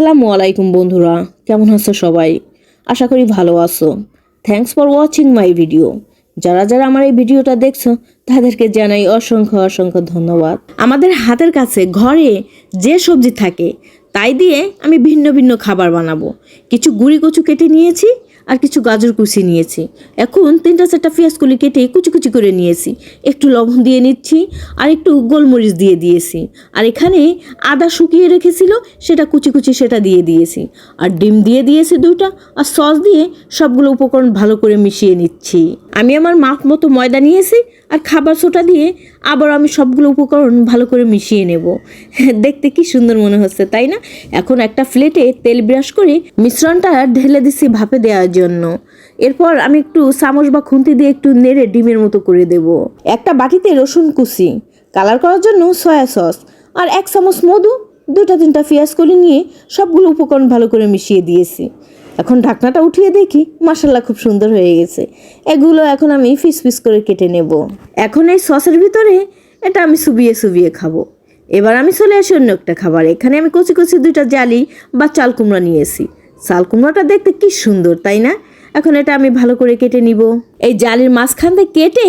আসসালামু আলাইকুম বন্ধুরা, কেমন আছো সবাই? আশা করি ভালো আছো। Thanks for watching my video যারা যারা আমার এই ভিডিওটা দেখছ, তাদেরকে জানাই অসংখ্য অসংখ্য ধন্যবাদ। আমাদের হাতের কাছে ঘরে যে সবজি থাকে, তাই দিয়ে আমি ভিন্ন ভিন্ন খাবার বানাবো। কিছু গুঁড়ি কচু কেটে নিয়েছি আর কিছু গাজর কুচি নিয়েছি। এখন তিনটা চারটা পেঁয়াজ কলি কেটে কুচি কুচি করে নিয়েছি। একটু লবণ দিয়ে নিচ্ছি আর একটু গোলমরিচ দিয়ে দিয়েছি। আর এখানে আদা শুকিয়ে রেখেছিল, সেটা কুচি কুচি সেটা দিয়ে দিয়েছি। আর ডিম দিয়ে দিয়েছি দুইটা আর সস দিয়ে সবগুলো উপকরণ ভালো করে মিশিয়ে নিচ্ছি। আমি আমার মাপ মতো ময়দা নিয়েছি আর খাবার সোটা দিয়ে আবার আমি সবগুলো উপকরণ ভালো করে মিশিয়ে নেব। দেখতে কি সুন্দর মনে হচ্ছে, তাই না? এখন একটা প্লেটে তেল ব্রাশ করে মিশ্রণটা ঢেলে দিচ্ছি ভাপে দেওয়ার জন্য। এরপর আমি একটু চামচ বা খুন্তি দিয়ে একটু নেড়ে ডিমের মতো করে দেব। একটা বাটিতে রসুন কুচি, কালার করার জন্য সয়া সস আর এক চামচ মধু দুটা তিনটা পেঁয়াজ করে নিয়ে সবগুলো উপকরণ ভালো করে মিশিয়ে দিয়েছি। এখন ঢাকনাটা উঠিয়ে দেখি মাসাল্লা খুব সুন্দর হয়ে গেছে। এগুলো এখন আমি ফিস ফিস করে কেটে নেব। এখন এই সসের ভিতরে এটা আমি সুবিয়ে সুবিয়ে খাব। এবার আমি চলে আসি অন্য একটা খাবার। এখানে আমি কচি কচি দুইটা জালি বা চাল কুমড়া নিয়েছি। চাল কুমড়াটা দেখতে কি সুন্দর, তাই না? এখন এটা আমি ভালো করে কেটে নিব। এই জালির মাঝখান থেকে কেটে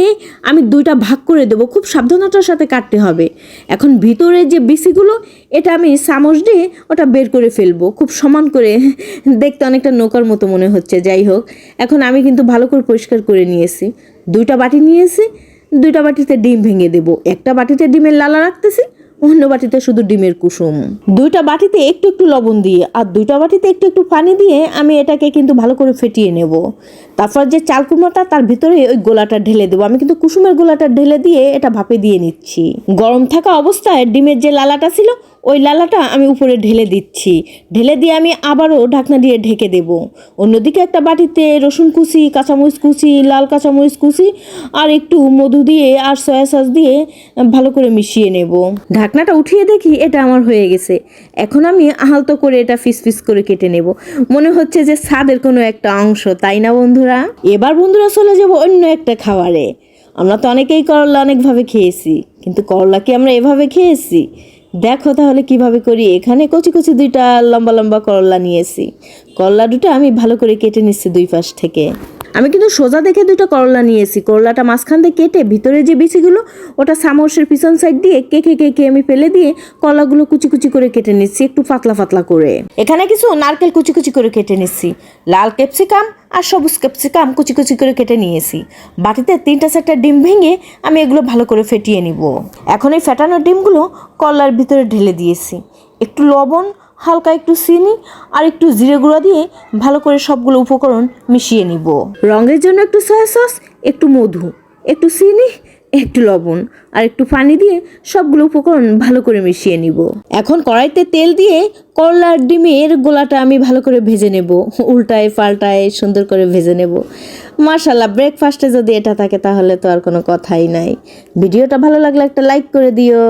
আমি দুইটা ভাগ করে দেবো, খুব সাবধানতার সাথে কাটতে হবে। এখন ভিতরে যে বিসিগুলো এটা আমি চামচ দিয়ে ওটা বের করে ফেলব। খুব সমান করে দেখতে অনেকটা নৌকার মতো মনে হচ্ছে, যাই হোক। এখন আমি কিন্তু ভালো করে পরিষ্কার করে নিয়েছি। দুইটা বাটি নিয়েছি, দুইটা বাটিতে ডিম ভেঙে দেবো। একটা বাটিতে ডিমের লালা রাখতেছি অন্য বাটিতে শুধু ডিমের কুসুম। দুইটা বাটিতে একটু একটু লবণ দিয়ে আর দুইটা বাটিতে একটু একটু পানি দিয়ে আমি এটাকে কিন্তু ভালো করে ফেটিয়ে নেব। তারপর যে চাল কুমড়োটা, তার ভিতরে ওই গোলাটা ঢেলে দেবো। আমি কিন্তু কুসুমের গোলাটা ঢেলে দিয়ে এটা ভাপে দিয়ে নিচ্ছি। গরম থাকা অবস্থায় ডিমের যে লালাটা ছিল ওই লালাটা আমি উপরে ঢেলে দিচ্ছি। ঢেলে দিয়ে আমি আবারও ঢাকনা দিয়ে ঢেকে দেব। অন্যদিকে একটা বাটিতে রসুন কুচি, কাঁচামরিচ কুচি, লাল কাঁচামরিচ কুচি আর একটু মধু দিয়ে আর সয়া সস দিয়ে ভালো করে মিশিয়ে নেব। ঢাকনাটা উঠিয়ে দেখি এটা আমার হয়ে গেছে। এখন আমি আলতো করে এটা ফিস ফিস করে কেটে নেব। মনে হচ্ছে যে স্বাদের কোনো একটা অংশ, তাই না বন্ধুরা? এবার বন্ধুরা চলে যাব অন্য একটা খাবারে। আমরা তো অনেকেই করলা অনেকভাবে খেয়েছি, কিন্তু করলা কি আমরা এভাবে খেয়েছি? দেখো তাহলে কীভাবে করি? এখানে কচি কচি দুইটা লম্বা লম্বা করলা নিয়েছি। করলা দুটো আমি ভালো করে কেটে নিচ্ছি দুই পাশ থেকে। আমি কিন্তু সোজা দেখে দুটো করলা নিয়েছি। করলাটা মাঝখান থেকে কেটে ভিতরে যে বিচিগুলো, ওটা সামোসের পিছন সাইড দিয়ে কেকে কেকে আমি ফেলে দিয়ে কলাগুলো কুচি কুচি করে কেটে নিচ্ছি, একটু পাতলা পাতলা করে। এখানে কিছু নারকেল কুচি কুচি করে কেটে নিচ্ছি, লাল ক্যাপসিকাম আর সবুজ ক্যাপসিকাম কুচি কুচি করে কেটে নিয়েছি। বাটিতে তিনটা চারটা ডিম ভেঙে আমি এগুলো ভালো করে ফেটিয়ে নিব। এখন এই ফেটানো ডিমগুলো করলার ভিতরে ঢেলে দিয়েছি। একটু লবণ, হালকা একটু চিনি আর একটু জিরে গুঁড়া দিয়ে ভালো করে সবগুলো উপকরণ মিশিয়ে নিব। রঙের জন্য একটু সয়া সস একটু মধু, একটু চিনি, একটু লবণ আর একটু পানি দিয়ে সবগুলো উপকরণ ভালো করে মিশিয়ে নিব। এখন কড়াইতে তেল দিয়ে করলার ডিমের গোলাটা আমি ভালো করে ভেজে নেব। উল্টায় পাল্টায় সুন্দর করে ভেজে নেব। মার্শাল্লাহ ব্রেকফাস্টে যদি এটা থাকে তাহলে তো আর কোনো কথাই নাই। ভিডিওটা ভালো লাগলে একটা লাইক করে দিও।